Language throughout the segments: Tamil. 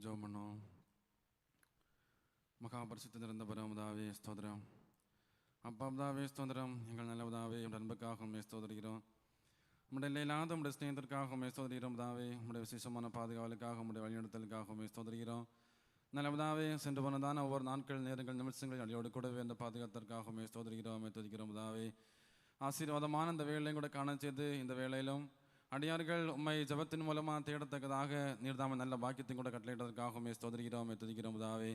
ஜோம் பண்ணோம் மகாபரிசுத்த நிறந்த பரமதாவே ஸ்தோத்திரம் அப்பா பிதாவே ஸ்தோத்திரம் எங்கள் நல்லவதாவே உடைய அன்புக்காக உண்மை ஸ்தோதரிக்கிறோம் உடைய இல்லாத உடைய ஸ்நேகத்திற்காக உண்மை ஸ்தோதரிக்கிறோம் தாவே உடைய விசேஷமான பாதுகாவலுக்காக உடைய வழிநடத்தலுக்காக உண்மை ஸ்தோதரிக்கிறோம் நல்லவதாவே சென்று போனதான ஒவ்வொரு நாட்கள் நேரங்கள் நிமிஷங்கள் அடியோடு கூடவே அந்த பாதுகாத்திற்காக உண்மை ஸ்தோதரிக்கிறோம் உண்மை துதிக்கிறோம் தாவே ஆசீர்வாதமான இந்த வேலையும் கூட காண செய்து இந்த வேலையிலும் அடியார்கள் உம்மை ஜெபத்தின் மூலமாக தேடத்தக்கதாக நீர்தாம நல்ல பாக்கியத்தையும் கூட கட்டளையிட்டதற்காக உண்மை ஸ்தோதரிக்கிறோம் உம்மை துதிக்கிறோம் தாவே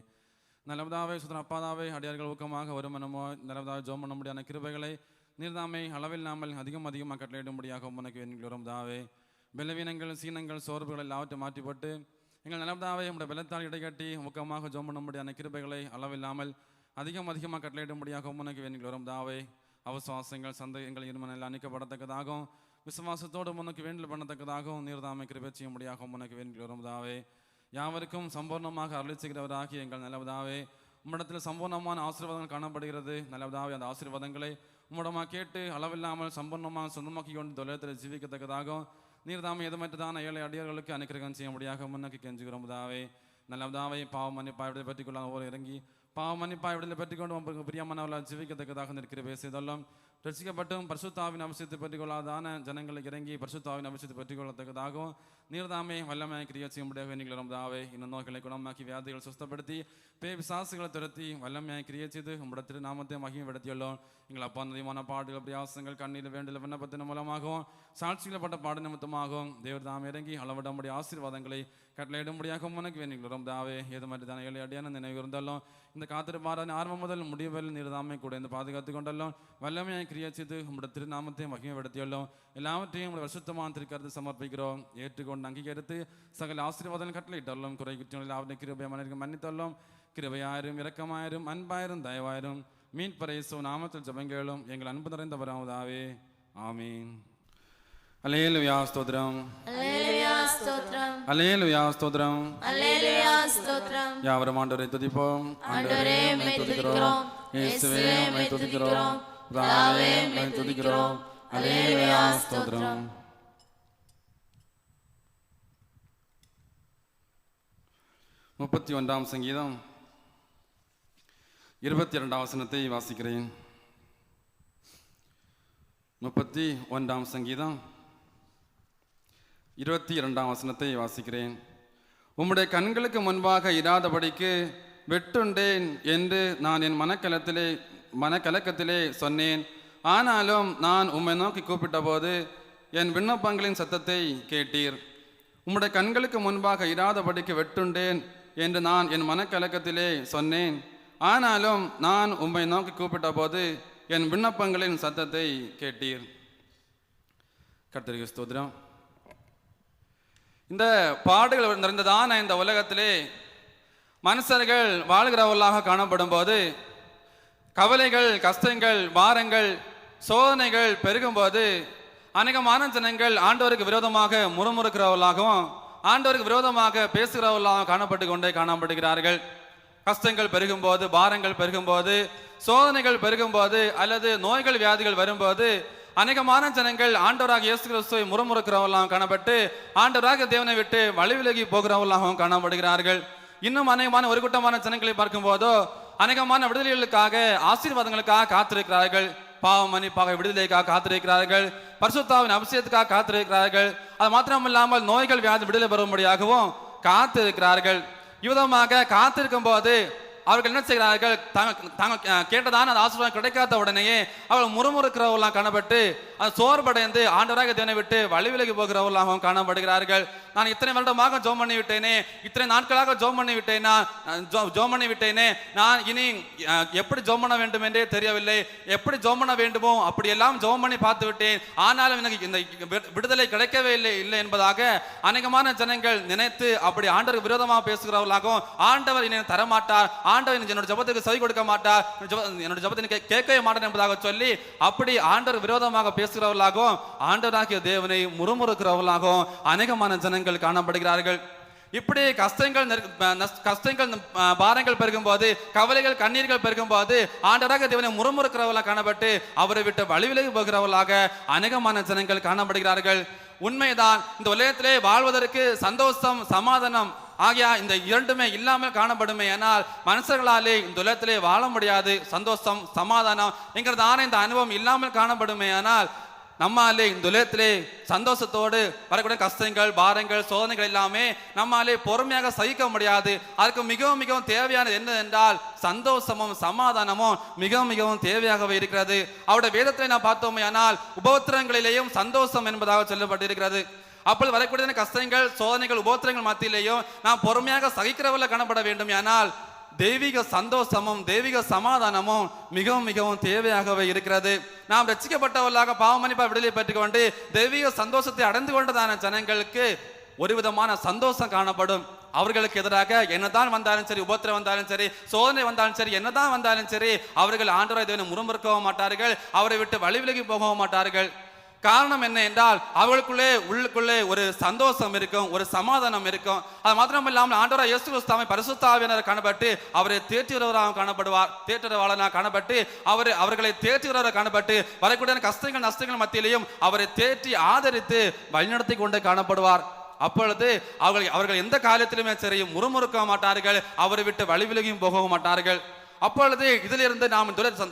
நல்லவதாவே சுதன் அப்பாதாவே அடியார்கள் ஊக்கமாக வருமனமோ நல்லவதாக ஜோம் பண்ண முடியாத கிருபைகளை நீர்தாமை அளவில்லாமல் அதிகம் அதிகமாக கட்டளையிடும்படியாக உனக்கு வேண்டுகிறோம் தாவே பலவீனங்கள் சீனங்கள் சோர்வுகள் எல்லாவற்றையும் மாற்றிப்பட்டு எங்கள் நல்லவதாவே உடைய பலத்தால் இடைக்கட்டி ஊக்கமாக ஜோம் பண்ண முடியாத கிருபைகளை அளவில்லாமல் அதிகம் அதிகமாக கட்டளையிடும்படியாக உனக்கு வேண்டுகிறோம் தாவே அவசுவாசங்கள் சந்தேகங்கள் இருமனங்கள் அணிக்கப்படத்தக்கதாகும் விசுவாசத்தோடு உனக்கு வேண்டல் பண்ணத்தக்கதாகவும் நீர்தாமை கிருபை செய்யும்படியாக உனக்கு வேண்டுகிறோம் தாவே யாவருக்கும் சம்பூர்ணமாக அருளி செய்கிறவராகிய எங்கள் நல்லவதாவே உம்மிடத்தில் சம்பூர்ணமான ஆசீர்வாதங்கள் காணப்படுகிறது. நல்லவதாவே அந்த ஆசீர்வாதங்களை உம்மிடமாக கேட்டு அளவில்லாமல் சம்பூர்ணமாக சொந்தமாக்கி கொண்டு தொழிலத்தில் ஜீவிக்கத்தக்கதாகவும் நீர்தாமை எதுமற்றதான ஏழை அடியர்களுக்கு அனுக்கிரகம் செய்ய முடியாக முன்னோக்கி கெஞ்சுகிறோம் தாவே நல்லவதாவை பாவ மன்னிப்பா விடுதலை பற்றி கொள்ள ஒரு இறங்கி பாவ மன்னிப்பா விடுதலை பற்றி கொண்டு உங்களுக்கு பிரியமானவர்களால் ஜீவிக்கத்தக்கதாக நிற்கிற பேசியதெல்லாம் ரசிக்கப்பட்டும் பரிசுத்தாவின் அவசியத்தை பற்றி கொள்ளாதான ஜனங்களுக்கு இறங்கி பரிசுத்தாவின் அவசியத்தை பற்றி கொள்ளத்தக்கதாகவும் நீர்தாமே வல்லமை கிரியா செய்ய முடியாக நீங்கள் தாவே இன்னும் நோய்களை குணமாக்கி வியாதிகள் சுஸ்தப்படுத்தி பேய் விசாசுகளை துரத்தி வல்லமையாய் கிரியை செய்து உங்களோட திருநாமத்தை மகிமைப்படுத்தியுள்ளோம். எங்கள் அப்பா நதிமான பாடுகள் பிரியாசங்கள் கண்ணீர் வேண்டிய விண்ணப்பத்தின் மூலமாகவும் சாட்சிகளப்பட்ட பாடு நிமித்தமாகவும் தேவர் தாம் இறங்கி அளவிடமுடைய ஆசீர்வாதங்களை கட்டளையிடும்படியாக உனக்கு வேண்டிக்கிறோம் தாவே ஏது மாதிரி தான ஏழை அடியான நினைவு இருந்தாலும் இந்த காத்திருப்பாரான ஆரம்பம் முதல் முடிவில் நீர்தாமை கூட இந்த பாதுகாத்து கொண்டெல்லாம் வல்லமையாய் கிரியா செய்து உங்களோட திருநாமத்தையும் மகிமைப்படுத்தியுள்ளோம் எல்லாவற்றையும் உங்களுடைய வருஷத்தமான திருக்கருத்து சமர்ப்பிக்கிறோம். ஏற்றுக்கொண்டு அங்கீகரித்து சகல ஆசீர்வாதம் கட்டளையிட்டாலும் குறை குற்றங்கள் அவருடைய கிருபையை மனிதர்கள் மன்னித்தாலும் கிருபையாயிரும் இரக்கமாயிரும் அன்பாயிரும் தயவாயிரும் மீன் பரைசோ நாமத்தில் ஜபங்களும். எங்கள் அன்பு நிறைந்தவராவதாவே ஆமீன். அலேலுயா ஸ்தோத்திரம் அல்லேலூயா ஸ்தோத்திரம் அலேலுயா ஸ்தோத்திரம் யாவரும் ஆண்டவரை துதிப்போம் ஆண்டவரே உம்மை துதிக்கிறோம் இயேசுவே உம்மை துதிக்கிறோம் பிதாவே உம்மை துதிக்கிறோம் அல்லேலூயா ஸ்தோத்திரம் முப்பத்தி ஒன்றாம் சங்கீதம். இருபத்தி இரண்டாம் வசனத்தை வாசிக்கிறேன். முப்பத்தி ஒன்றாம் சங்கீதம். இருபத்தி இரண்டாம் வசனத்தை வாசிக்கிறேன். உம்முடைய கண்களுக்கு முன்பாக இராதபடிக்கு வெட்டுண்டேன் என்று நான் என் மனக்கலத்திலே மனக்கலக்கத்திலே சொன்னேன். ஆனாலும் நான் உம்மை நோக்கி கூப்பிட்டபோது என் விண்ணப்பங்களின் சத்தத்தை கேட்டீர். உம்முடைய கண்களுக்கு முன்பாக இராதபடிக்கு வெட்டுண்டேன் என்று நான் என் மனக்கலக்கத்திலே சொன்னேன். ஆனாலும் நான் உம்மை நோக்கி கூப்பிட்டபோது என் விண்ணப்பங்களின் சத்தத்தை கேட்டீர். கர்த்தருக்கு ஸ்தோத்திரம். இந்த பாடுகள் நிறைந்ததான இந்த உலகத்திலே மனுஷர்கள் வாழ்கிறவர்களாக காணப்படும் போது கவலைகள் கஷ்டங்கள் வாரங்கள் சோதனைகள் பெருகும்போது அநேகமான ஜனங்கள் ஆண்டவருக்கு விரோதமாக முறுமுறுக்கிறவர்களாகவும் ஆண்டவருக்கு விரோதமாக பேசுகிறவர்களாக காணப்பட்டு கொண்டே காணப்படுகிறார்கள். கஷ்டங்கள் பெருகும்போது பாரங்கள் பெருகும்போது சோதனைகள் பெருகும்போது அல்லது நோய்கள் வியாதிகள் வரும்போது அநேகமான ஜனங்கள் ஆண்டவராக இயேசு கிறிஸ்துவை முறமுறுக்கிறவர்களாகவும் காணப்பட்டு ஆண்டவராக தேவனை விட்டு வழிவிலகி போகிறவர்களாகவும் காணப்படுகிறார்கள். இன்னும் அநேகமான ஒரு கூட்டமான ஜனங்களை பார்க்கும்போதோ அநேகமான விடுதலைகளுக்காக ஆசீர்வாதங்களுக்காக காத்திருக்கிறார்கள். பாவ மன்னிப்பாக விடுதலைக்காக காத்திருக்கிறார்கள். பரிசுத்தாவின் அபிஷேகத்துக்காக காத்திருக்கிறார்கள். அது மாத்திரமில்லாமல் நோய்கள் வியாதி விடுதலை பெறும்படியாகவும் காத்திருக்கிறார்கள். இவ்விதமாக காத்திருக்கும் போது அவர்கள் என்ன செய்கிறார்கள்? தாங்க கேட்டதான அந்த ஆசீர்வாதம் கிடைக்காத உடனேயே அவர்கள் முறுமுறுக்கிறவர்களாம் காணப்பட்டு அது சோர்வடைந்து ஆண்டவராக தேவனை விட்டு வழி விலகி போகிறவர்களாகவும் காணப்படுகிறார்கள். நான் இத்தனை வருடமாக ஜோம் பண்ணி விட்டேனே இத்தனை நாட்களாக ஜோம் பண்ணி விட்டேனா ஜோம் பண்ணி விட்டேனே நான் இனி எப்படி ஜோம் பண்ண வேண்டும் என்றே தெரியவில்லை. எப்படி ஜோம் பண்ண வேண்டுமோ அப்படியெல்லாம் ஜோம் பண்ணி பார்த்து விட்டேன். ஆனாலும் எனக்கு இந்த விடுதலை கிடைக்கவே இல்லை இல்லை என்பதாக அநேகமான ஜனங்கள் நினைத்து அப்படி ஆண்டவர் விரோதமாக பேசுகிறவர்களாகவும் ஆண்டவர் என்னை தரமாட்டார் ஆண்டவர் என்னோட ஜபத்துக்கு செவி கொடுக்க மாட்டார் என்னோட ஜபத்தை கேட்கவே மாட்டேன் என்பதாக சொல்லி அப்படி ஆண்டவர் விரோதமாக பேசுகிறவர்களாகவும் ஆண்டவராகிய தேவனை முறுமுறுக்கிறவர்களாகவும் அநேகமான ஜனங்கள் காணப்படுகிறார்கள். இப்படி கஷ்டங்கள் கஷ்டங்கள் பாரங்கள் பெருகும்போது கவலைகள் கண்ணீர்கள் பெருகும்போது ஆண்டராக தேவனை முறுமுறுக்கிறவர்களாக காணப்பட்டு அவரை விட்டு வழிவிலகி போகிறவர்களாக அநேகமான ஜனங்கள் காணப்படுகிறார்கள். உண்மைதான் இந்த உலகத்திலே வாழ்வதற்கு சந்தோஷம் சமாதானம் ஆகியா இந்த இரண்டுமே இல்லாமல் காணப்படுமே ஆனால் மனுஷர்களாலே இந்த உலகத்திலே வாழ முடியாது. சந்தோஷம் சமாதானம் என்கிறதான இந்த அனுபவம் இல்லாமல் காணப்படுமே ஆனால் நம்மாலே இந்த உலகத்திலே சந்தோஷத்தோடு வரக்கூடிய கஷ்டங்கள் பாரங்கள் சோதனைகள் எல்லாமே நம்மாலே பொறுமையாக சகிக்க முடியாது. அதுக்கு மிகவும் மிகவும் தேவையானது என்ன என்றால் சந்தோஷமும் சமாதானமும் மிகவும் மிகவும் தேவையாகவே இருக்கிறது. அவருடைய வேதத்தை நான் பார்த்தோமே ஆனால் உபோத்திரங்களிலேயும் சந்தோஷம் என்பதாக சொல்லப்பட்டிருக்கிறது. அப்பொழுது வரக்கூடிய கஷ்டங்கள் சோதனைகள் உபோத்திரங்கள் மத்தியிலேயும் நாம் பொறுமையாக சகிக்கிறவர்கள் காணப்பட வேண்டும் ஆனால் தெய்வீக சந்தோஷமும் தெய்வீக சமாதானமும் மிகவும் மிகவும் தேவையாகவே இருக்கிறது. நாம் ரசிக்கப்பட்டவர்களாக பாவமணிப்பா விடுதலை பெற்றுக்கொண்டு தெய்வீக சந்தோஷத்தை அடைந்து கொண்டதான ஜனங்களுக்கு ஒரு விதமான சந்தோஷம் காணப்படும். அவர்களுக்கு எதிராக என்னதான் வந்தாலும் சரி உபத்திரம் வந்தாலும் சரி சோதனை வந்தாலும் சரி என்னதான் வந்தாலும் சரி அவர்கள் ஆண்டவரை தேவனை முறுமுறுக்கவும் மாட்டார்கள். அவரை விட்டு வழி விலகி போகவும் மாட்டார்கள். காரணம் என்ன என்றால் அவர்களுக்குள்ளே உள்ளுக்குள்ளே ஒரு சந்தோஷம் இருக்கும் ஒரு சமாதானம் இருக்கும். அது மாத்திரம் இல்லாமல் ஆண்டவராக இயேசு கிறிஸ்துவை பரிசுத்தாவினர் காணப்பட்டு அவரை தேற்றுகிறவராக காணப்படுவார் தேற்றுறவாளனாக காணப்பட்டு அவர் அவர்களை தேற்றுகிறவராக காணப்பட்டு வரக்கூடிய கஷ்டங்கள் நஷ்டங்கள் மத்தியிலையும் அவரை தேற்றி ஆதரித்து வழிநடத்தி கொண்டு காணப்படுவார். அப்பொழுது அவர்கள் அவர்கள் எந்த காலத்திலுமே சரி முறுமுறுக்க மாட்டார்கள் அவரை விட்டு வழி விலகியும் போகவும் மாட்டார்கள். அப்பொழுது இதிலிருந்து நாம்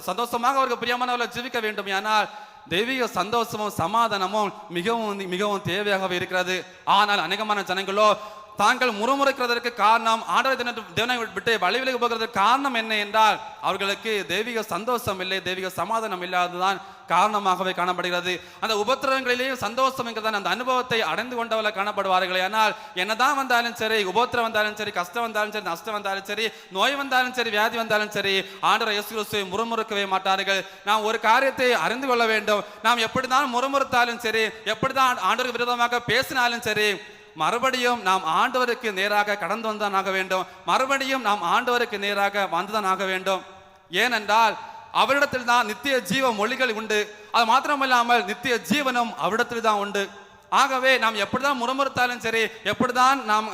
சந்தோஷமாக அவருக்கு பிரியமானவர்களை ஜீவிக்க வேண்டும் ஆனால் தெய்வீக சந்தோஷமும் சமாதானமும் மிகவும் மிகவும் தேவையாகவே இருக்கிறது. ஆனால் அநேகமான ஜனங்களோ தாங்கள் முறுமுறுக்கிறதற்கு காரணம் ஆண்டவர் தின- தேவனை விட்டு வழிவிலகி போகிறதுக்கு காரணம் என்ன என்றால் அவர்களுக்கு தெய்வீக சந்தோஷம் இல்லை தெய்வீக சமாதானம் இல்லாததுதான் காரணமாகவே காணப்படுகிறது. அந்த உபத்திரவங்களிலேயும் சந்தோஷம் என்கிறதான அந்த அனுபவத்தை அடைந்து கொண்டவர்கள காணப்படுவார்கள். ஆனால் என்னதான் வந்தாலும் சரி உபத்திரம் வந்தாலும் சரி கஷ்டம் வந்தாலும் சரி நஷ்டம் வந்தாலும் சரி நோய் வந்தாலும் சரி வியாதி வந்தாலும் சரி ஆண்டவர் இயேசு கிறிஸ்துவை முறுமுறுக்கவே மாட்டார்கள். நாம் ஒரு காரியத்தை அறிந்து கொள்ள வேண்டும். நாம் எப்படிதான் முறுமுறுத்தாலும் சரி எப்படிதான் ஆண்டவருக்கு விரோதமாக பேசினாலும் சரி மறுபடியும் நாம் ஆண்டவருக்கு நேராக கடந்து வந்தான் ஆக வேண்டும். மறுபடியும் நாம் ஆண்டவருக்கு நேராக வந்துதான் ஆக வேண்டும். ஏனென்றால் அவரிடத்தில் தான் நித்திய ஜீவ மொழிகள் உண்டு. அது மாத்திரமல்லாமல் நித்திய ஜீவனும் அவரிடத்தில் தான் உண்டு. ஆகவே நாம் எப்படிதான் முறமுறுத்தாலும் சரி எப்படிதான் நாம்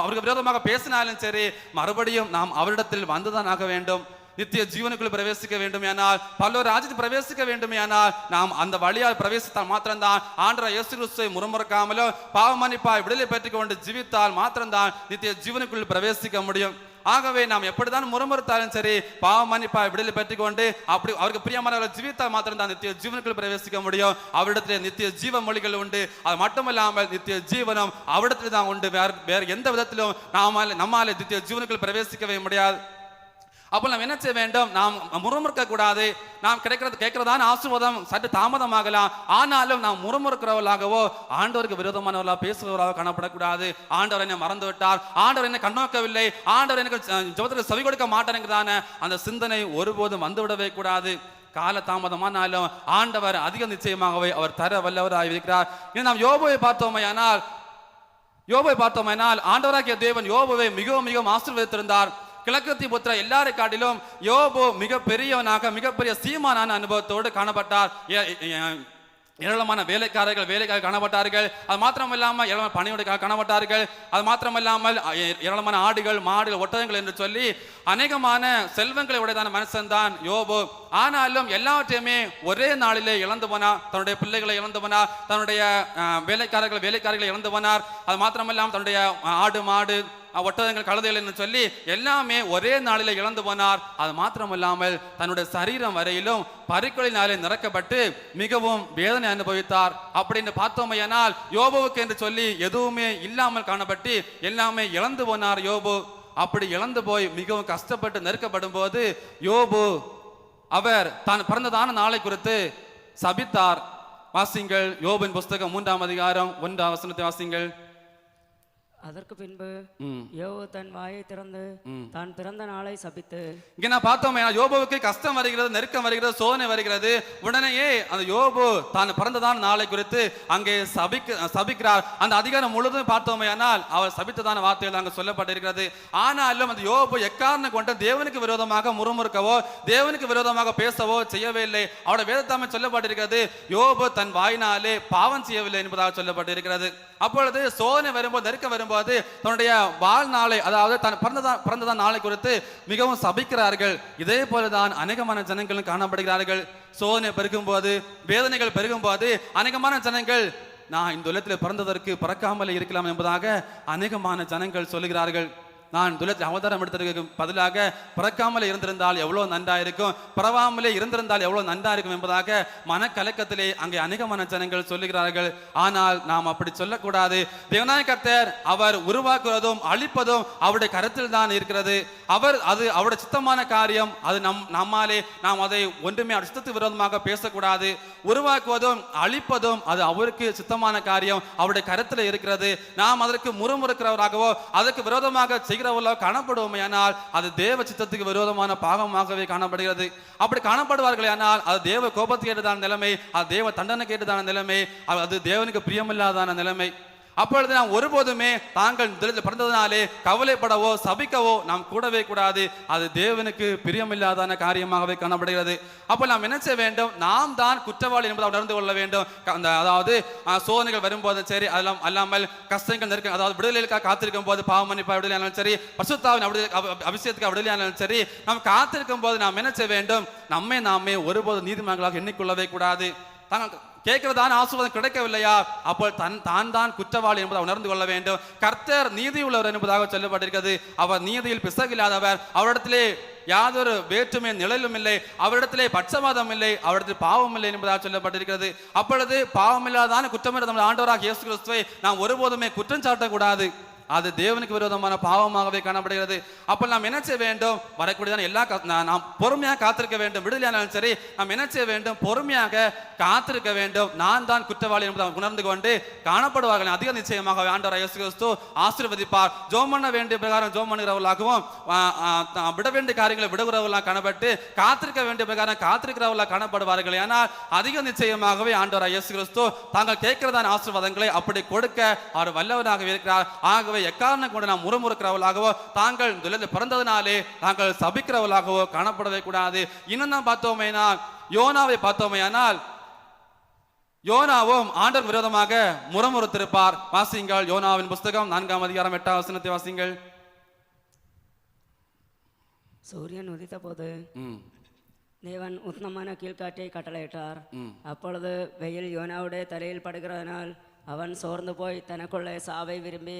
அவருக்கு விரோதமாக பேசினாலும் சரி மறுபடியும் நாம் அவரிடத்தில் வந்துதான் ஆக வேண்டும். நித்திய ஜீவனுக்குள் பிரவேசிக்க வேண்டுமேனால் பல்லோர் ராஜ்யத்தில் பிரவேசிக்க வேண்டுமேனால் நாம் அந்த வழியால் பிரவேசித்தால் மாத்திரம்தான் ஆண்டர இயேசு கிறிஸ்துவை முறமுறுக்காமலோ பாவமன்னிப்பாய் விடுதலை பெற்றுக்கொண்டு ஜீவித்தால் மாத்திரம்தான் நித்திய ஜீவனுக்குள் பிரவேசிக்க முடியும். ஆகவே நாம் எப்படிதான் முறமுறுத்தாலும் சரி பாவ மன்னிப்பாய் விடுதலை பெற்றுக்கொண்டு அப்படி அவருக்கு பிரியமான ஜீவித்தால் மாத்திரம் தான் நித்திய ஜீவனுக்குள் பிரவேசிக்க முடியும். அவரிடத்தில் நித்திய ஜீவ மொழிகள் உண்டு. அது மட்டுமல்லாமல் நித்திய ஜீவனம் அவரிடத்தில் தான் உண்டு. வேற வேற எந்த விதத்திலும் நாம நம்மால நித்திய ஜீவனுக்குள் பிரவேசிக்கவே முடியாது. அப்போ நாம் என்ன செய்ய வேண்டும்? நாம் முறுமுறுக்க கூடாது நாம் கிடைக்கிறது கேட்கிறதான ஆசீர்வாதம் சற்று தாமதமாகலாம். ஆனாலும் நாம் முறுமுறுக்கிறவர்களாகவோ ஆண்டவருக்கு விரோதமானவர்களாக பேசுகிறவராக காணப்படக்கூடாது. ஆண்டவர் என்னை மறந்து விட்டார் ஆண்டவர் என்னை கண்ணோக்கவில்லை. ஆண்டவர் எனக்கு அஹ், செவி கொடுக்க மாட்டேங்கிறதான அந்த சிந்தனை ஒருபோதும் வந்துவிடவே கூடாது. கால தாமதமானாலும் ஆண்டவர் அதிக நிச்சயமாகவே அவர் தர வல்லவராக இருக்கிறார். இனி நாம் யோபுவை பார்த்தோமையானால் யோபை பார்த்தோமைனால் ஆண்டவராகிய தேவன் யோபுவை மிகவும் மிகவும் ஆசீர்வதித்திருந்தார். கிழக்கத்தி புத்திர எல்லாரை காட்டிலும் யோபு மிகப்பெரியவனாக மிகப்பெரிய சீமானான அனுபவத்தோடு காணப்பட்டார். ஏராளமான வேலைக்காரர்கள் வேலைக்காக காணப்பட்டார்கள். அது மாத்திரம் இல்லாமல் ஏராளமான பணியோட காணப்பட்டார்கள். அது மாத்திரம் இல்லாமல் ஏராளமான ஆடுகள் மாடுகள் ஒட்டகங்கள் என்று சொல்லி அநேகமான செல்வங்களை உடையதான மனுஷன் தான் யோபு. ஆனாலும் எல்லாவற்றையுமே ஒரே நாளிலே இழந்து போனார். தன்னுடைய பிள்ளைகளை இழந்து போனார். தன்னுடைய வேலைக்காரர்கள் வேலைக்காரர்களை இழந்து போனார். அது மாத்திரமில்லாமல் தன்னுடைய ஆடு மாடு ஒட்டகங்கள் கழுதைகள் என்று சொல்லி எல்லாமே ஒரே நாளில் இழந்து போனார். அது மாத்திரமில்லாமல் தன்னுடைய சரீரம் வரையிலும் பருக்களினாலே நிறக்கப்பட்டு மிகவும் வேதனை அனுபவித்தார். அப்படின்னு பார்த்தோமையானால் யோபுவுக்கு என்று சொல்லி எதுவுமே இல்லாமல் காணப்பட்டு எல்லாமே இழந்து போனார் யோபு. அப்படி இழந்து போய் மிகவும் கஷ்டப்பட்டு நெருக்கப்படும் போது யோபு அவர் தான் பிறந்ததான நாளை குறித்து சபித்தார். வாசிங்கள் யோபின் புஸ்தகம் மூன்றாம் அதிகாரம் ஒன்றாம் வசனத்தை வாசிங்கள். அதற்கு பின்பு. யோபு தன் வாயை திறந்து தான் பிறந்த நாளை சபித்து. இங்க நான் பார்த்தோம் யோபுவுக்கு கஷ்டம் வருகிறது நெருக்கம் வருகிறது சோதனை வருகிறது. உடனேயே அந்த யோபு தான் பிறந்ததான நாளை குறித்து அங்கே சபிக்க சபிக்கிறார். அந்த அதிகாரம் முழுதும் பார்த்தோமே ஆனால் அவர் சபித்ததான வார்த்தைகள் அங்கே சொல்லப்பட்டிருக்கிறது. ஆனாலும் அந்த யோபு எக்காரணம் கொண்டு தேவனுக்கு விரோதமாக முறுமுறுக்கவோ தேவனுக்கு விரோதமாக பேசவோ செய்யவே இல்லை அவருடைய வேதத்தாமே சொல்லப்பட்டிருக்கிறது யோபு தன் வாயினாலே பாவம் செய்யவில்லை என்பதாக சொல்லப்பட்டிருக்கிறது. அப்பொழுது சோதனை வரும்போது நெருக்கம் வரும்போது தன்னுடைய வாழ்நாளை அதாவது தன் பிறந்ததான் பிறந்ததான் நாளை குறித்து மிகவும் சபிக்கிறார்கள். இதே போலதான் அநேகமான ஜனங்களும் காணப்படுகிறார்கள். சோதனை பெருகும் போது வேதனைகள் பெருகும் போது அநேகமான ஜனங்கள் நான் இந்த உலகத்தில் பிறந்ததற்கு பிறக்காமல் இருக்கலாம் என்பதாக அநேகமான ஜனங்கள் சொல்லுகிறார்கள். நான் துலத்தில் அவதாரம் எடுத்ததற்கு பதிலாக பிறக்காமலே இருந்திருந்தால் எவ்வளவு நன்றா இருக்கும்? பிறவாமலே இருந்திருந்தால் எவ்வளவு நன்றா இருக்கும் என்பதாக மனக்கலக்கத்திலே அங்கே அநேகமான ஜனங்கள் சொல்லுகிறார்கள். ஆனால் நாம் அப்படி சொல்லக்கூடாது. தேவநாய கர்த்தர் அவர் உருவாக்குவதும் அழிப்பதும் அவருடைய கருத்தில் தான் இருக்கிறது. அவர் அது அவருடைய சித்தமான காரியம். அது நம் நம்மாலே நாம் அதை ஒன்றுமே அவர் விரோதமாக பேசக்கூடாது. உருவாக்குவதும் அழிப்பதும் அது அவருக்கு சித்தமான காரியம். அவருடைய கருத்தில் இருக்கிறது. நாம் அதற்கு முறுமுறுக்கிறவராகவோ அதற்கு விரோதமாக செய்கிறவர்களோ காணப்படுவோமையானால் அது தேவ சித்தத்துக்கு விரோதமான பாவமாகவே காணப்படுகிறது. அப்படி காணப்படுவார்கள் ஆனால் அது தேவ கோபத்துக்கு ஏற்றதான நிலைமை அது தேவ தண்டனைக்கு ஏற்றதான நிலைமை அது தேவனுக்கு பிரியமில்லாதான நிலைமை. அப்பொழுது நாம் ஒருபோதுமே தாங்கள் முதலில் பிறந்ததினாலே கவலைப்படவோ சபிக்கவோ நாம் கூடவே கூடாது. அது தேவனுக்கு பிரியமில்லாதான காரியமாகவே காணப்படுகிறது. அப்போ நாம் என்ன செய்ய வேண்டும்? நாம் தான் குற்றவாளி என்பதை உணர்ந்து கொள்ள வேண்டும். அந்த அதாவது சோதனைகள் வரும்போது சரி அதெல்லாம் அல்லாமல் கஷ்டங்கள் நெருக்க அதாவது விடுதலைக்காக காத்திருக்கும் போது பாவமன்னிப்பா விடுதலை ஆனாலும் சரி பசுத்தாவின் விடுதலை அப- அபிஷேகத்துக்கு சரி நாம் காத்திருக்கும் போது நாம் என்ன செய்ய வேண்டும்? நம்மை நாமே ஒருபோது நீதிமன்றங்களாக எண்ணிக்கொள்ளவே கூடாது. தாங்கள் கேட்கிறதான ஆசீர்வாதம் கிடைக்கவில்லையா? அப்போ தன் தான் தான் குற்றவாளி என்பதை உணர்ந்து கொள்ள வேண்டும். கர்த்தர் நீதி உள்ளவர் என்பதாக சொல்லப்பட்டிருக்கிறது. அவர் நீதியில் பிசகில்லாதவர். அவரிடத்திலே யாதொரு வேற்றுமை நிழலும் இல்லை. அவரிடத்திலே பட்சவாதம் இல்லை. அவரிடத்தில் பாவம் இல்லை என்பதாக சொல்லப்பட்டிருக்கிறது. அப்பொழுது பாவமில்லாதான குற்றமில்லாத நம்ம ஆண்டவராக இயேசு கிறிஸ்துவை நாம் ஒருபோதுமே குற்றம் சாட்டக்கூடாது. அது தேவனுக்கு விரோதமான பாவமாகவே காணப்படுகிறது. அப்போ நாம் என்ன செய்ய வேண்டும்? வரக்கூடியதான எல்லா நாம் பொறுமையாக காத்திருக்க வேண்டும். விடுதலையானாலும் சரி நாம் என்ன செய்ய வேண்டும்? பொறுமையாக காத்திருக்க வேண்டும். நான் தான் குற்றவாளி என்பதை உணர்ந்து கொண்டு காணப்படுவார்கள். அதிக நிச்சயமாக ஆண்டவர் இயேசு கிறிஸ்து ஆசீர்வதிப்பார். ஜோம் பண்ண வேண்டிய பிரகாரம் ஜோம் பண்ணுகிறவர்களாகவும் விட வேண்டிய காரியங்களை விடுகிறவர்களாக காணப்பட்டு காத்திருக்க வேண்டிய பிரகாரம் காத்திருக்கிறவர்களாக காணப்படுவார்கள். ஏனால் அதிக நிச்சயமாகவே ஆண்டவர் இயேசு கிறிஸ்து தாங்கள் கேட்கிறதான ஆசீர்வாதங்களை அப்படி கொடுக்க அவர் வல்லவராக இருக்கிறார். ஆகவே எக்காரணம் கொண்டு நாம் முறுமுறுக்கிறவர்களாகவோ தாங்கள் இந்த பிறந்ததினாலே தாங்கள் சபிக்கிறவர்களாகவோ காணப்படவே கூடாது. இன்னும் தான் பார்த்தோமேனா யோனாவை பார்த்தோமேயானால் யோனாவும் ஆண்டர் விரோதமாக முறமுறுத்திருப்பார். வாசிங்கள் யோனாவின் புஸ்தகம் நான்காம் அதிகாரம் எட்டாம் வசனத்தை வாசிங்கள் சூரியன் உதித்த போது தேவன் உத்தமமான கீழ்காற்றை கட்டளையிட்டார். அப்பொழுது வெயில் யோனாவுடைய தலையில் படுகிறதனால் அவன் சோர்ந்து போய் தனக்குள்ளே சாவை விரும்பி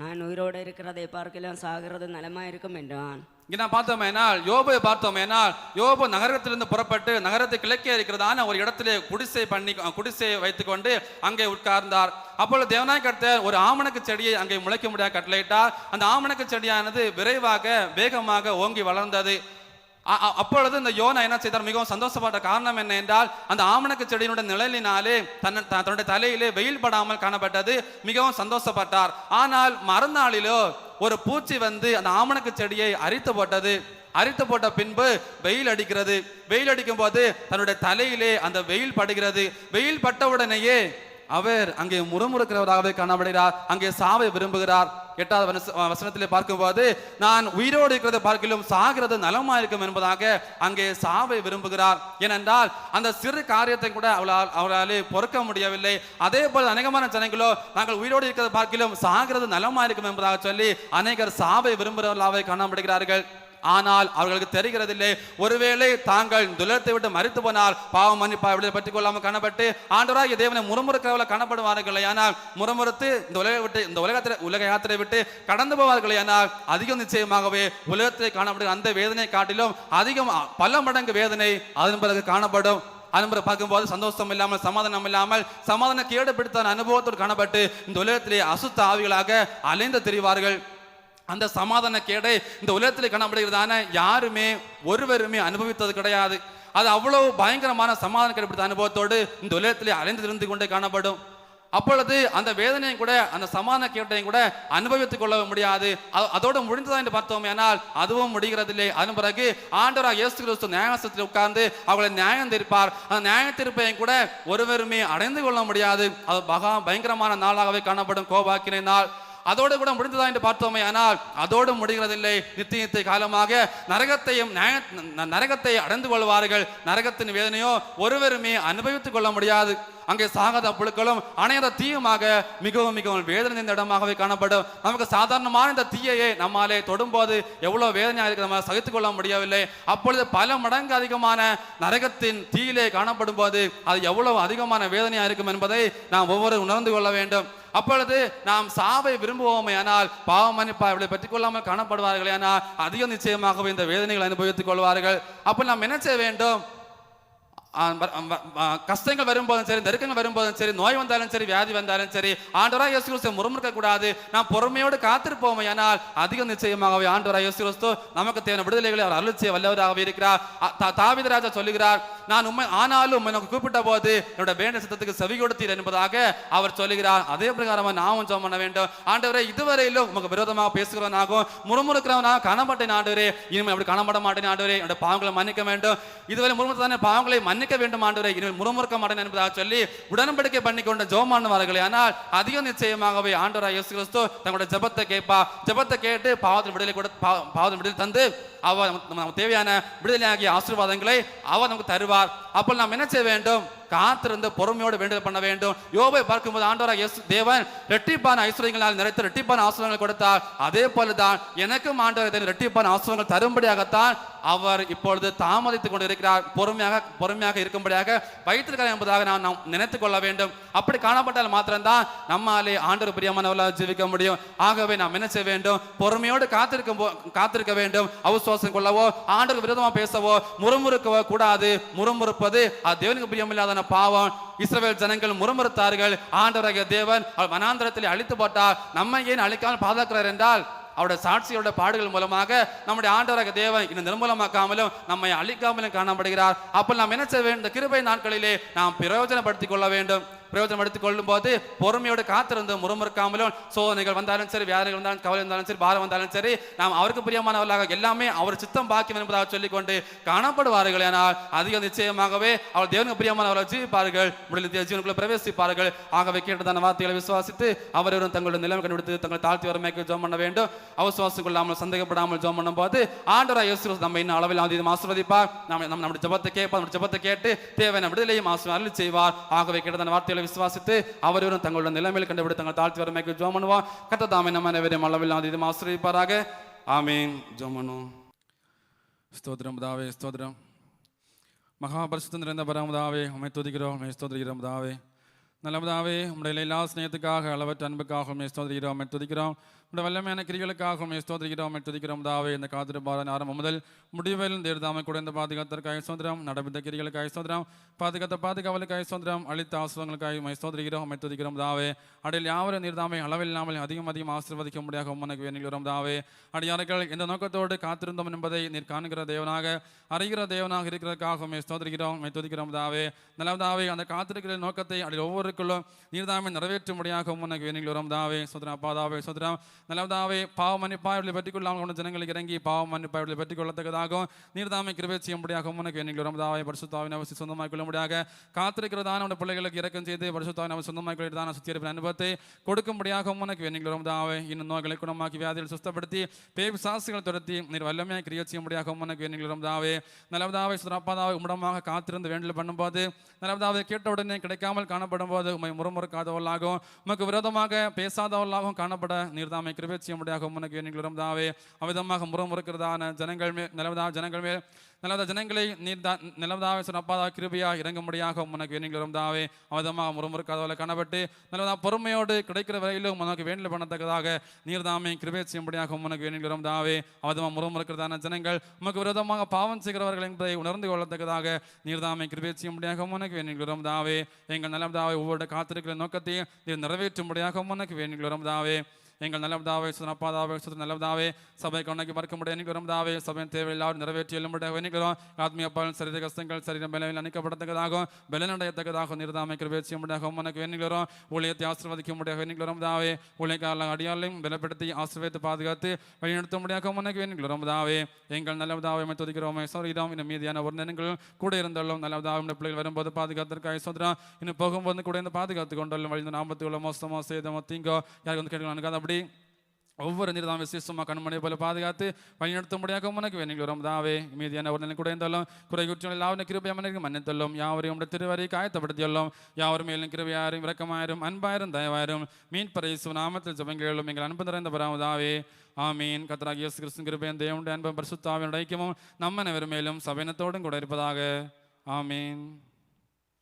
நான் உயிரோடு இருக்கிறதை பார்க்கலாம் சாகிறது நலமாக இருக்கும் என்றான். இங்கே நான் பார்த்தோமேனால் யோபை பார்த்தோமேனால் யோபு நகரத்திலிருந்து புறப்பட்டு நகரத்தை கிழக்கே இருக்கிறதான ஒரு இடத்திலே குடிசை பண்ணி குடிசை வைத்துக்கொண்டு அங்கே உட்கார்ந்தார். அப்பொழுது தேவனாய் கர்த்தர் ஒரு ஆமணக்கு செடியை அங்கே முளைக்க முடியாத கட்டளையிட்டார். அந்த ஆமணக்கு செடியானது விரைவாக வேகமாக ஓங்கி வளர்ந்தது. அப்பொழுது இந்த யோனா என்ன செய்தார்? மிகவும் சந்தோஷப்பட்ட காரணம் என்ன என்றால் அந்த ஆமணக்கு செடியினுடைய நிழலினாலே தன் தன்னுடைய தலையிலே வெயில் படாமல் காணப்பட்டது. மிகவும் சந்தோஷப்பட்டார். ஆனால் மறுநாளிலோ ஒரு பூச்சி வந்து அந்த ஆமணக்கு செடியை அரித்து போட்டது. அரித்து போட்ட பின்பு வெயில் அடிக்கிறது. வெயில் அடிக்கும் போது தன்னுடைய தலையிலே அந்த வெயில் படுகிறது. வெயில் பட்ட உடனேயே அவர் அங்கே முறுமுறுக்கிறவராகவே காணப்படுகிறார். அங்கே சாவை விரும்புகிறார். எட்டாவது வசனத்தில் வசனத்திலே பார்க்கும்போது நான் உயிரோடு இருக்கிறத பார்க்கிலும் சாகிறது நலமா இருக்கும் என்பதாக அங்கே சாவை விரும்புகிறார். ஏனென்றால் அந்த சிறு காரியத்தை கூட அவளால் அவளால் பொறுக்க முடியவில்லை. அதே போல் அநேகமான ஜனங்களோ நாங்கள் உயிரோடு இருக்கிறத பார்க்கிலும் சாகிறது நலமா இருக்கும் என்பதாக சொல்லி அநேகர் சாவை விரும்புகிறவர்களாக காணப்படுகிறார்கள். ஆனால் அவர்களுக்கு தெரிகிறதில்லை. ஒருவேளை தாங்கள் துலத்தை விட்டு மறித்து போனால் பாவம் மன்னிப்பா விடுதலை பற்றி கொள்ளாமல் காணப்பட்டு ஆண்டவராக தேவனை முறுமுறுக்கிறவளை காணப்படுவார்கள் ஆனால் முறுமுறுத்து இந்த உலகை விட்டு இந்த உலகத்தில் உலக யாத்திரை விட்டு கடந்து போவார்கள் ஆனால் அதிகம் நிச்சயமாகவே உலகத்தில் காணப்படுகிற அந்த வேதனை காட்டிலும் அதிகம் பல மடங்கு வேதனை அதன் பிறகு காணப்படும். அதன் பிறகு பார்க்கும்போது சந்தோஷம் இல்லாமல் சமாதானம் இல்லாமல் சமாதான கேடு பிடித்த அனுபவத்தோடு காணப்பட்டு இந்த உலகத்திலே அசுத்த ஆவிகளாக அலைந்து திரிவார்கள். அந்த சமாதான கேடை இந்த உலகத்தில் காணப்படுகிறதான யாருமே ஒருவருமே அனுபவித்தது கிடையாது. அது அவ்வளவு பயங்கரமான சமாதான கேடு அனுபவத்தோடு இந்த உலகத்திலே அலைந்து திருந்து கொண்டே காணப்படும். அப்பொழுது அந்த வேதனையும் கூட அந்த சமாதான கேட்டையும் கூட அனுபவித்துக் கொள்ள முடியாது. அதோடு முடிந்ததா என்று பார்த்தோம் ஆனால் அதுவும் முடிகிறதில்லை. அதன் பிறகு ஆண்டவராக இயேசு கிறிஸ்து நியாயத்தில் உட்கார்ந்து அவர்களை நியாயம் தீர்ப்பார். அந்த நியாய தீர்ப்பையும் கூட ஒருவருமே அடைந்து கொள்ள முடியாது. அது மகா பயங்கரமான நாளாகவே காணப்படும். கோபாக்கினை நாள். அதோடு கூட முடிந்ததா என்று பார்த்தோமே ஆனால் அதோடு முடிகிறதில்லை. நித்திய நித்திய காலமாக நரகத்தையும் நியாய நரகத்தை அடைந்து கொள்வார்கள். நரகத்தின் வேதனையோ ஒருவருமே அனுபவித்துக் கொள்ள முடியாது. அங்கே சாகாத புழுக்களும் அணையாத தீயுமாக மிகவும் மிகவும் வேதனை இந்த இடமாகவே காணப்படும். நமக்கு சாதாரணமான இந்த தீயையே நம்மாலே தொடும்போது எவ்வளவு வேதனையாக இருக்கு நம்ம சகித்துக் கொள்ள முடியவில்லை. அப்பொழுது பல மடங்கு அதிகமான நரகத்தின் தீயிலே காணப்படும் போது அது எவ்வளவு அதிகமான வேதனையாக இருக்கும் என்பதை நாம் ஒவ்வொரு உணர்ந்து கொள்ள வேண்டும். அப்பொழுது நாம் சாவை விரும்புவோமே ஆனால் பாவ மன்னிப்பா இவளை பற்றி கொள்ளாமல் காணப்படுவார்கள் ஆனால் அதிக நிச்சயமாகவே இந்த வேதனைகளை அனுபவித்துக் கொள்வார்கள். அப்போ நாம் என்ன செய்ய வேண்டும்? கஷ்டங்கள் வரும்போதும் சரி நெருக்கங்கள் வரும்போதும் சரி நோய் வந்தாலும் சரி வியாதி வந்தாலும் சரி ஆண்டவராக இயேசு கிறிஸ்து முறுமுறுக்க கூடாது நாம் பொறுமையோடு காத்திருப்போம் ஆனால் அதிக நிச்சயமாகவே ஆண்டவராக இயேசு கிறிஸ்து நமக்கு தேவையான விடுதலைகளை அவர் அருள் செய்ய வல்லவராகவே இருக்கிறார். தாவிதராஜா சொல்லுகிறார் நான் உண்மை ஆனாலும் உண்மை கூப்பிட்ட போது என்னோட வேண்ட சித்தத்துக்கு செவி கொடுத்தீர் என்பதாக அவர் சொல்லுகிறார். அதே பிரகாரமாக நாமும் ஜெபம் பண்ண வேண்டும். ஆண்டவரே இதுவரையிலும் உமக்கு விரோதமாக பேசுகிறவனாகும் முறுமுறுக்கிறவனாக காணப்பட்டேன் ஆண்டவரே. இனிமேல் அப்படி காணப்பட மாட்டேன் ஆண்டவரே. என்னோட பாவங்களை மன்னிக்க வேண்டும். இதுவரை முறுமுறுத்தான பாவங்களை மன்னிக்க வேண்டும் ஆண்டவரே. இனிமேல் முறுமுறுக்க மாட்டேன் என்பதாக சொல்லி உடன்படிக்கை பண்ணி கொண்ட ஜோமானவர்களே ஆனால் அதிக நிச்சயமாகவே ஆண்டவராக இயேசு கிறிஸ்து தங்களோட ஜெபத்தை கேட்பா. ஜெபத்தை கேட்டு பாவத்தின் விடுதலை கூட பா- பாவத்தின் விடுதலை தந்து அவர் நமக்கு தேவையான விடுதலையாகிய ஆசீர்வாதங்களை அவர் நமக்கு தருவார். அப்போ நாம் என்ன செய்ய வேண்டும்? காத்திருந்து பொறுமையோடு வேண்டுதல் பண்ண வேண்டும். யோபை பார்க்கும்போது ஆண்டவராக இயேசு தேவன் ரெட்டிப்பான ஐஸ்வர்யங்களால் நிறைத்த ரெட்டிப்பான ஆசீர்வாதங்களை கொடுத்தார். அதே போலதான் எனக்கும் ஆண்டவர் ரெட்டிப்பான ஆசீர்வாதங்கள் தரும்படியாகத்தான் அவர் இப்பொழுது தாமதித்துக் கொண்டு இருக்கிறார் பொறுமையாக பொறுமையாக இருக்கும்படியாக வைத்திருக்கிறார் என்பதாக நான் நாம் நினைத்துக் கொள்ள வேண்டும். அப்படி காணப்பட்டால் மாத்திரம்தான் நம்மாலே ஆண்டவர் பிரியமானவர்களாக ஜீவிக்க முடியும். ஆகவே நாம் என்ன செய்ய வேண்டும்? பொறுமையோடு காத்திருக்கும் போ- காத்திருக்க வேண்டும். அவசுவாசம் கொள்ளவோ ஆண்டவர் விரோதமா பேசவோ முறுமுறுக்கவோ கூடாது. முறுமுறுப்பது அது தேவனுக்கு பிரியமில்லாத பாவம். இஸ்ரவேல் ஜனங்கள் முரமறுத்தார்கள் ஆண்டவராகிய தேவன் மனாந்திரத்தில் வனாந்தரத்தில் அழித்து போட்டார். நம்மை ஏன் அழிக்காமல் பாதுகாக்கிறார் என்றால் அவருடைய சாட்சியோட பாடுகள் மூலமாக நம்முடைய ஆண்டவராக தேவன் இன்னும் நிர்மூலமாக்காமலும் நம்மை அழிக்காமலும் காணப்படுகிறார். அப்போ நாம் என்ன செய்ய வேண்டும்? இந்த கிருபை நாட்களிலே நாம் பிரயோஜனப்படுத்திக் கொள்ள வேண்டும். பிரயோஜனப்படுத்திக் கொள்ளும் போது பொறுமையோடு காத்திருந்து முறுமுறுக்காமலும் சோதனைகள் வந்தாலும் சரி வேதனைகள் வந்தாலும் கவலை வந்தாலும் சரி பாரம் வந்தாலும் சரி நாம் அவருக்கு பிரியமானவர்களாக எல்லாமே அவர் சித்தம் பாக்கியம் என்பதாக சொல்லிக்கொண்டு காணப்படுவார்கள். ஆனால் அதிக நிச்சயமாகவே அவர் தேவனுக்கு பிரியமானவர்கள் ஜீவிப்பார்கள் முடியல ஜீவனுக்குள்ள பிரவேசிப்பார்கள். ஆகவே கேட்டதான வார்த்தைகளை விசுவாசித்து அவரவரும் தங்களுடைய நிலைமை கண்டுபிடித்து தங்கள் தாழ்த்தி வரமைக்கு ஜோம் பண்ண வேண்டும். அவசுவாசம் கொள்ளாமல் சந்தேகப்படாமல் ஜோம் பண்ணும் போது ஆண்டவராக இயேசு நம்ம இன்னும் அளவில் அதிகம் ஆசிர்வதிப்பார். நம்ம நம்ம நம்முடைய ஜபத்தை கேட்பார் நம்முடைய ஜபத்தை கேட்டு தேவையான விடுதலையும் ஆசீர்வாதம் செய்வார். ஆகவே கேட்டதான வார்த்தைகளை விசுவாசித்து அவரவரும் தங்களுடைய நிலைமையில் கண்டுபிடித்து தங்கள் தாழ்த்தி வறுமைக்கு ஜோம் கத்த தாமே நம்ம அனைவரையும் அளவில் அதிகம் ஆசீர்வதிப்பாராக. ஆமீன். ஜோம் பண்ணுவோம் ஸ்தோத்திரம் பிதாவே ஸ்தோத்திரம். மகாபரிசுத்தம் நிறைந்த பரமதாவே உண்மை துதிக்கிறோம் உண்மை ஸ்தோதிக்கிறோம் பிதாவே. நல்லபதாவே உம்முடைய எல்லா ஸ்நேகத்துக்காக அளவற்ற அன்புக்காக உண்மை ஸ்தோதிக்கிறோம் உண்மை துதிக்கிறோம். உடைய வல்லமையான கிரிகளுக்காகவும் உண்மை துதிக்கிறோம் தாவே இந்த காத்திருப்பாரன் ஆரம்பம் முதல் முடிவில் தேர்தாமை குறைந்த பாதுகாத்திற்காக சுதந்திரம் நடப்பித்த கிரிகளுக்காக சுதந்திரம் பாதுகாத்த பாதுகாவலுக்காக சுதந்திரம் அளித்த ஆசிரங்களுக்காக உண்மை ஸ்தோத்திரிக்கிறோம் துதிக்கிறோம் தாவே அடையில் யாவரும் நீர்தாமை அளவில்லாமல் அதிகம் அதிகம் ஆசீர்வதிக்க முடியாக உமனுக்கு வேணுகிறோம் தாவே அடியார்கள் எந்த நோக்கத்தோடு காத்திருந்தோம் என்பதை நீர் காண்கிற தேவனாக அறிகிற தேவனாக இருக்கிறதுக்காக ஸ்தோதரிக்கிறோம் துதிக்கிறோம் தாவே நல்லதாவே அந்த காத்திருக்கிற நோக்கத்தை அதில் ஒவ்வொருக்குள்ளும் நீர்தாமை நிறைவேற்றும்படியாக உமனுக்கு வேணுகிறோம் தாவே சுதரம் அப்பா தாவே சுதரம் நல்லதாவே பாவ மன்னிப்பாய்களை பற்றிக் கொள்ளாமல் கொண்ட ஜனங்களுக்கு இறங்கி பாவம் மன்னிப்பாய்களை பற்றிக் கொள்ளத்தக்கதாகவும் நீர்தாமை கிருபை செய்யும்படியாக உமனுக்கு வேணுகிறோம் தாவே பரிசுத்தாவின் அவசி கொள்ள கொள்ளும்படியாக காத்திருக்கிறதான உடைய பிள்ளைகளுக்கு இறக்கம் செய்து பரிசுத்தாவின் அவசி சொந்தமாக கொள்ளுதான சுத்தியிருப்பின் அனுபவத்தை கொடுக்கும்படியாக உமனுக்கு வேணுகிறோம் தாவே இன்னும் நோய்களை குணமாக்கி வியாதிகள் சுத்தப்படுத்தி பேய் சாசுகளை துரத்தி நீர் வல்லமையாக கிரியை செய்யும்படியாக உமனுக்கு வேணுகிறோம் தாவே நல்லதாவே சுரப்பாதாவை உடமாக காத்திருந்து வேண்டல் பண்ணும்போது நல்லதாவே கேட்ட உடனே கிடைக்காமல் காணப்படும் போது உண்மை முறமுறுக்காதவர்களாகவும் உமக்கு விரோதமாக பேசாதவர்களாகவும் காணப்பட நீர்தாமை கிருபை செய்யும்படியாக உமனுக்கு வேணுகிறோம் தாவே. அவிதமாக முறுமுறுக்கிறதான ஜனங்கள் மேல் நிலவதா ஜனங்கள் மேல் நல்லத ஜனங்களை நீர் தான் நிலவதாக சொன்னப்பாதா கிருபையா இறங்கும்படியாக உனக்கு வேணுகிறோம் இருந்தாவே அவதமாக முறுமுறுக்காதவளை காணப்பட்டு நல்லதா பொறுமையோடு கிடைக்கிற வரையிலும் உனக்கு வேண்டில் பண்ணத்தக்கதாக நீர்தாமை கிருபை செய்யும்படியாக உனக்கு வேணுகிறோம் தாவே. அவதமாக முறுமுறுக்கிறதான ஜனங்கள் உமக்கு விரோதமாக பாவம் செய்கிறவர்கள் என்பதை உணர்ந்து கொள்ளத்தக்கதாக நீர்தாமை கிருபை செய்யும்படியாக உனக்கு வேணுகிறோம் தாவே. எங்கள் நிலவதாவை ஒவ்வொரு காத்திருக்கிற நோக்கத்தையும் நீர் நிறைவேற்றும்படியாக உனக்கு வேணுகிறோம் தாவே. எங்கள் நல்லதாவே சுனப்பாதாவே சுத்த நல்லதாவே சபை கண்ணக்கு மறக்க முடியாது நினைக்கிறோம் சபையின் தேவை எல்லாரும் நிறைவேற்றி எழும்படியாக நினைக்கிறோம் ஆத்மீய பலன் சரீர கஷ்டங்கள் சரீர பலவில் அணிக்கப்படத்தக்கதாகவும் பலனடையத்தக்கதாக நிர்தாமை கிருபேச்சி முடியாக உனக்கு வேணுகிறோம் ஊழியத்தை ஆசிர்வதிக்க முடியாக வேணுகிறோம் தாவே ஊழியக்காரர்கள் அடியாலையும் பலப்படுத்தி ஆசீர்வதித்து பாதுகாத்து வழிநடத்த முடியாக உனக்கு வேணுகிறோம் தாவே எங்கள் நல்லதாவை துதிக்கிறோம். சோரிடம் இன்னும் மீதியான ஒரு நினைங்கள் கூட இருந்தாலும் நல்லதாவை பிள்ளைகள் வரும்போது பாதுகாத்திற்காக சோதரம் இன்னும் போகும்போது கூட இருந்து பாதுகாத்து கொண்டாலும் வழி நாற்பத்தி உள்ள மோசமோ சேதமோ தீங்கோ யாருக்கு வந்து கேட்கலாம் அப்படி ஒவ்வொரு நீர் தான் விசேஷமாக கண்மணி போல பாதுகாத்து வழிநடத்த முடியாத உனக்கு வேணுங்கள் ரொம்பதாவே மீதியான ஒரு நிலை கூட இருந்தாலும் குறை குற்றம் எல்லாவரும் கிருபையமனுக்கு மன்னித்தள்ளும். யாவரையும் உடைய திருவரை காயத்தப்படுத்தியுள்ளோம். யாவர் மேலும் கிருபையாரும் இரக்கமாயிரும் அன்பாயிரும் தயவாயிரும் மீன் பரிசு நாமத்தில் ஜபங்களும் எங்கள் அன்பு நிறைந்த பராமதாவே ஆமீன். கத்தராக இயேசு கிறிஸ்துவின் கிருபையும் தேவனுடைய அன்பும் பரிசுத்தாவின் ஐக்கியமும் நம்ம அனைவரும் மேலும் சபைனத்தோடும் கூட இருப்பதாக. ஆமீன்.